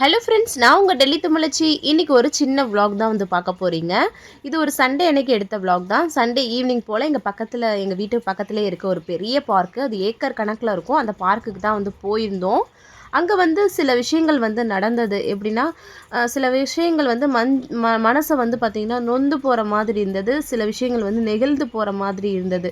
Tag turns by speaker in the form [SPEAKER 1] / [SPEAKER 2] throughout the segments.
[SPEAKER 1] Hello friends நான் உங்கள் டெல்லி தமிழச்சி. இன்றைக்கி ஒரு சின்ன vlog தான் வந்து பார்க்க போகிறீங்க இது ஒரு சண்டே அன்னைக்கு எடுத்த vlog தான். சண்டே ஈவினிங் போல் எங்கள் பக்கத்தில் எங்கள் வீட்டு பக்கத்துலேயே இருக்க ஒரு பெரிய பார்க்கு அது ஏக்கர் கணக்கில் இருக்கும். அந்த பார்க்குக்கு தான் வந்து போயிருந்தோம். அங்கே வந்து சில விஷயங்கள் வந்து நடந்தது. எப்படின்னா சில விஷயங்கள் வந்து மண் ம மனசை வந்து பார்த்திங்கன்னா நொந்து போகிற மாதிரி இருந்தது. சில விஷயங்கள் வந்து நெகிழ்ந்து போகிற மாதிரி இருந்தது.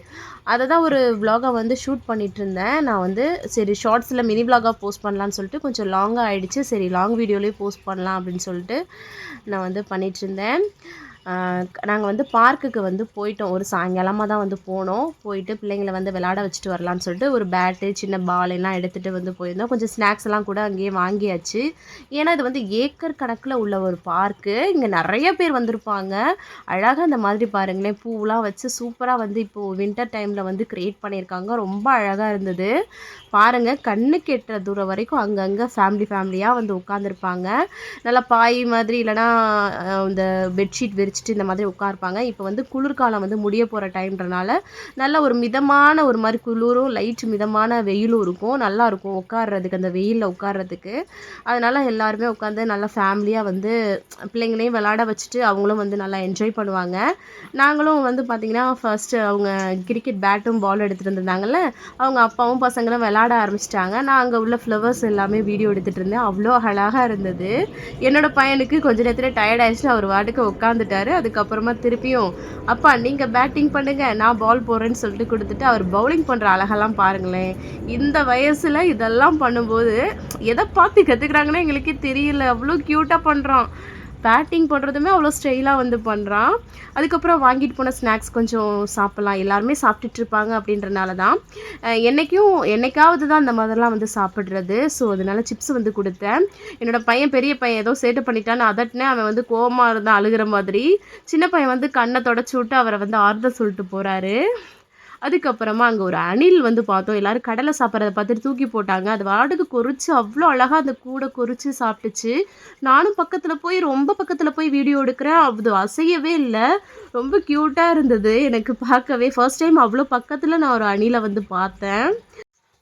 [SPEAKER 1] அதை தான் ஒரு vlog-ஆ வந்து ஷூட் பண்ணிட்டு இருந்தேன் நான் வந்து சரி ஷார்ட்ஸில் மினி விலாகாக போஸ்ட் பண்ணலான்னு சொல்லிட்டு கொஞ்சம் லாங்காக ஆகிடுச்சு சரி லாங் வீடியோலேயே போஸ்ட் பண்ணலாம் அப்படின்னு சொல்லிட்டு நான் வந்து பண்ணிகிட்ருந்தேன் இருந்தேன் நாங்கள் வந்து பார்க்குக்கு வந்து போயிட்டோம். ஒரு சாயங்காலமாக தான் வந்து போனோம். போயிட்டு பிள்ளைங்களை வந்து விளாட வச்சுட்டு வரலான்னு சொல்லிட்டு ஒரு பேட்டு சின்ன பால் எல்லாம் எடுத்துகிட்டு வந்து போயிருந்தோம். கொஞ்சம் ஸ்நாக்ஸ் எல்லாம் கூட அங்கேயே வாங்கியாச்சு. ஏன்னா இது வந்து ஏக்கர் கணக்கில் உள்ள ஒரு பார்க்கு இங்கே நிறைய பேர் வந்திருப்பாங்க. அழகாக அந்த மாதிரி பாருங்களேன். பூவெலாம் வச்சு சூப்பராக வந்து இப்போது வின்டர் டைமில் வந்து க்ரியேட் பண்ணியிருக்காங்க. ரொம்ப அழகாக இருந்தது. பாருங்கள் கண்ணுக்கு எட்டுற தூரம் வரைக்கும் அங்கங்கே ஃபேமிலி ஃபேமிலியாக வந்து உட்காந்துருப்பாங்க நல்லா பாய் மாதிரி இல்லைனா இந்த பெட்ஷீட் வச்சுட்டு இந்த மாதிரி உட்காருப்பாங்க. இப்போ வந்து குளிர்காலம் வந்து முடிய போகிற டைம்ன்றனால நல்ல ஒரு மிதமான ஒரு மாதிரி குளிரும் லைட் மிதமான வெயிலும் இருக்கும். நல்லாயிருக்கும் உட்காடுறதுக்கு உட்கார்றதுக்கு அந்த வெயிலில் உட்கார்றதுக்கு. அதனால் எல்லாருமே உட்காந்து நல்லா ஃபேமிலியாக வந்து பிள்ளைங்களையும் விளாட வச்சுட்டு அவங்களும் வந்து நல்லா என்ஜாய் பண்ணுவாங்க. நாங்களும் வந்து பார்த்திங்கன்னா ஃபர்ஸ்ட்டு அவங்க கிரிக்கெட் பேட்டும் பால் எடுத்துகிட்டு இருந்திருந்தாங்கல்ல அவங்க அப்பாவும் பசங்களும் விளாட ஆரம்பிச்சிட்டாங்க. நான் அங்கே உள்ள ஃப்ளவர்ஸ் எல்லாமே வீடியோ எடுத்துகிட்டு இருந்தேன். அவ்வளோ அழகாக இருந்தது. என்னோடய பையனுக்கு கொஞ்ச நேரத்தில் டயர்ட் ஆயிடுச்சு அவர் வாட்டுக்கு உட்காந்துட்டார் அதுக்கப்புறமா திருப்பியும் அப்பா நீங்கள் பேட்டிங் பண்ணுங்க நான் பால் போடுறேன்னு சொல்லிட்டு கொடுத்துட்டு அவர் பவுலிங் பண்ணுற அழகெல்லாம் பாருங்களேன். இந்த வயசில் இதெல்லாம் பண்ணும்போது எதை பார்த்து கற்றுக்குறாங்கன்னு எங்களுக்கே தெரியல. அவ்வளோ க்யூட்டாக பண்ணுறோம் பேட்டிங் பண்ணுறதுமே அவ்வளோ ஸ்டைலாக வந்து பண்ணுறான் அதுக்கப்புறம் வாங்கிட்டு போன ஸ்நாக்ஸ் கொஞ்சம் சாப்பிட்லாம். எல்லாருமே சாப்பிட்டுட்டு இருப்பாங்க அப்படின்றனால தான் என்றைக்கும் என்னைக்கும் என்னைக்காவது தான் இந்த மாதிரிலாம் வந்து சாப்பிட்றது. ஸோ அதனால சிப்ஸ் வந்து கொடுத்தேன். என்னோடய பையன் பெரிய பையன் ஏதோ சேட்டை பண்ணிட்டான்னு அதட்டினேன் அவன் வந்து கோவமாக இருந்தான் அழுகிற மாதிரி. சின்ன பையன் வந்து கண்ணை தொடச்சி விட்டு அவரை வந்து ஆறுதல் சொல்லிட்டு போகிறாரு அதுக்கப்புறமா அங்கே ஒரு அணில் வந்து பார்த்தோம். எல்லாரும் கடலை சாப்பிட்றத பார்த்துட்டு தூக்கி போட்டாங்க. அது வாட்டுக்கு கொறிச்சு அவ்வளோ அழகாக அந்த கூடை கொறிச்சு சாப்பிட்டுச்சு. நானும் பக்கத்தில் போய் ரொம்ப பக்கத்தில் போய் வீடியோ எடுக்கிறேன். அது அசையவே இல்லை. ரொம்ப க்யூட்டாக இருந்தது எனக்கு பார்க்கவே. ஃபர்ஸ்ட் டைம் அவ்வளோ பக்கத்தில் நான் ஒரு அணிலை வந்து பார்த்தேன்.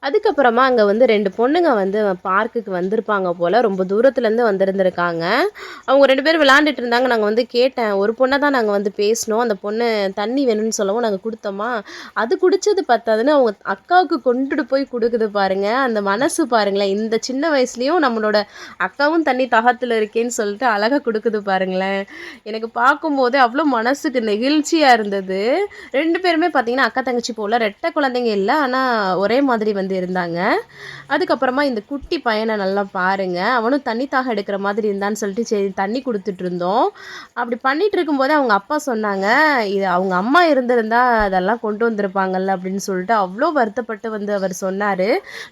[SPEAKER 1] அதுக்கப்புறமா அங்கே வந்து ரெண்டு பொண்ணுங்க வந்து பார்க்குக்கு வந்திருப்பாங்க போல். ரொம்ப தூரத்துலேருந்து வந்திருந்திருக்காங்க. அவங்க ரெண்டு பேரும் விளாண்டுட்டு இருந்தாங்க. நாங்கள் வந்து கேட்டேன். ஒரு பொண்ணை தான் நாங்கள் வந்து பேசினோம். அந்த பொண்ணு தண்ணி வேணும்னு சொல்லவும் நாங்கள் கொடுத்தோமா? அது குடிச்சது பத்தாதுன்னு அவங்க அக்காவுக்கு கொண்டுட்டு போய் கொடுக்குது பாருங்கள் அந்த மனசு பாருங்களேன். இந்த சின்ன வயசுலேயும் நம்மளோட அக்காவும் தண்ணி தாகத்தில் இருக்கேன்னு சொல்லிட்டு அழகாக கொடுக்குது பாருங்களேன். எனக்கு பார்க்கும்போதே அவ்வளோ மனசுக்கு நெகிழ்ச்சியாக இருந்தது. ரெண்டு பேருமே பார்த்தீங்கன்னா அக்கா தங்கச்சி போல். ரெட்டை குழந்தைங்க இல்லை. ஆனால் ஒரே மாதிரி வந்து இருந்தாங்க. அதுக்கப்புறமா இந்த குட்டி பையனை நல்லா பாருங்க. அவனும் தண்ணி தாக எடுக்கிற மாதிரி இருந்தான்னு சொல்லிட்டு சரி தண்ணி கொடுத்துட்டு இருந்தோம். அப்படி பண்ணிகிட்டு இருக்கும்போது அவங்க அப்பா சொன்னாங்க இது அவங்க அம்மா இருந்திருந்தா அதெல்லாம் கொண்டு வந்திருப்பாங்கல்ல அப்படின்னு சொல்லிட்டு அவ்வளோ வருத்தப்பட்டு வந்து அவர் சொன்னார்.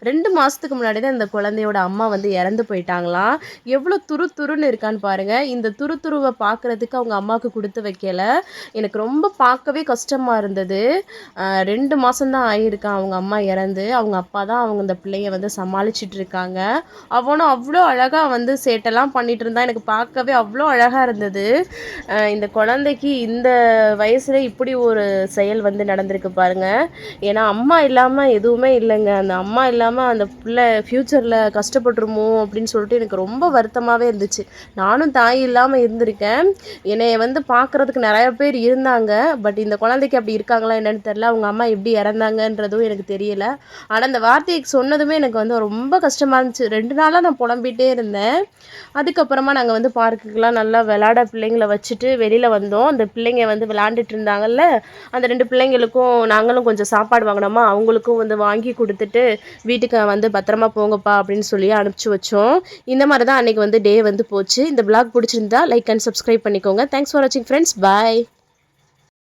[SPEAKER 1] ரெண்டு மாதத்துக்கு முன்னாடி தான் இந்த குழந்தையோட அம்மா வந்து இறந்து போயிட்டாங்களாம். எவ்வளோ துரு துருன்னு இருக்கான்னு பாருங்கள் இந்த துரு துருவை பார்க்குறதுக்கு அவங்க அம்மாவுக்கு கொடுத்து வைக்கல. எனக்கு ரொம்ப பார்க்கவே கஷ்டமாக இருந்தது. ரெண்டு ரெண்டு மாதம்தான் ஆகியிருக்கான் அவங்க அம்மா இறந்து. அவங்க அப்பா தான் அவங்க இந்த பிள்ளைய வந்து சமாளிச்சிட்டு இருக்காங்க அவனும் அவ்வளோ அழகாக வந்து சேட்டெல்லாம் பண்ணிட்டு இருந்தான் எனக்கு பார்க்கவே அவ்வளோ அழகாக இருந்தது. இந்த குழந்தைக்கு இந்த வயசுல இப்படி ஒரு செயல் வந்து நடந்திருக்கு பாருங்க. ஏன்னா அம்மா இல்லாமல் எதுவுமே இல்லைங்க. அந்த அம்மா இல்லாமல் அந்த பிள்ளை ஃப்யூச்சரில் கஷ்டப்பட்டுருமோ அப்படின்னு சொல்லிட்டு எனக்கு ரொம்ப வருத்தமாகவே இருந்துச்சு. நானும் தாய் இல்லாமல் இருந்திருக்கேன். என்னைய வந்து பார்க்குறதுக்கு நிறைய பேர் இருந்தாங்க. பட் இந்த குழந்தைக்கு அப்படி இருக்காங்களா என்னன்னு தெரில அவங்க அம்மா எப்படி இறந்தாங்கன்றதும் எனக்கு தெரியல. ஆனால் அந்த வார்த்தையை சொன்னதுமே எனக்கு வந்து ரொம்ப கஷ்டமாக இருந்துச்சு. ரெண்டு நாளாக நான் புலம்பிகிட்டே இருந்தேன். அதுக்கப்புறமா நாங்கள் வந்து பார்க்குக்கெலாம் நல்லா விளாட பிள்ளைங்கள வச்சுட்டு வெளியில் வந்தோம். அந்த பிள்ளைங்க வந்து விளாண்டுட்டு இருந்தாங்கல்ல அந்த ரெண்டு பிள்ளைங்களுக்கும் நாங்களும் கொஞ்சம் சாப்பாடு வாங்கினோமா அவங்களுக்கும் வந்து வாங்கி கொடுத்துட்டு வீட்டுக்கு வந்து பத்திரமா போங்கப்பா அப்படின்னு சொல்லி அனுப்பிச்சி வச்சோம். இந்த மாதிரி தான் அன்றைக்கி வந்து டே வந்து போச்சு. இந்த பிளாக் பிடிச்சிருந்தா லைக் அண்ட் சப்ஸ்கிரைப் பண்ணிக்கோங்க. தேங்க்ஸ் ஃபார் வாட்சிங் ஃப்ரெண்ட்ஸ் பாய்